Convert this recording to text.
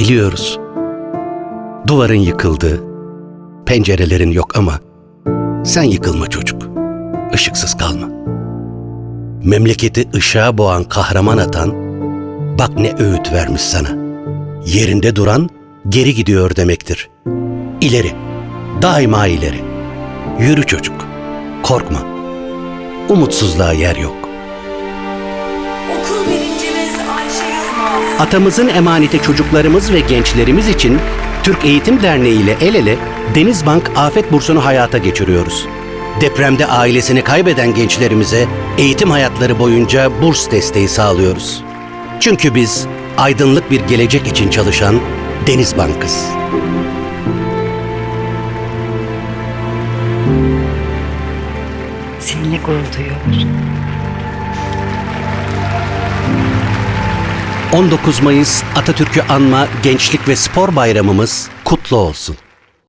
Biliyoruz. Duvarın yıkıldı, pencerelerin yok ama sen yıkılma çocuk. Işıksız kalma. Memleketi ışığa boğan kahraman atan bak ne öğüt vermiş sana. Yerinde duran geri gidiyor demektir. İleri, daima ileri. Yürü çocuk, korkma. Umutsuzluğa yer yok. Atamızın emaneti çocuklarımız ve gençlerimiz için Türk Eğitim Derneği ile el ele Denizbank Afet Bursunu hayata geçiriyoruz. Depremde ailesini kaybeden gençlerimize eğitim hayatları boyunca burs desteği sağlıyoruz. Çünkü biz aydınlık bir gelecek için çalışan Denizbank'ız. Seninle gurur duyuyoruz. 19 Mayıs Atatürk'ü anma Gençlik ve Spor Bayramımız kutlu olsun.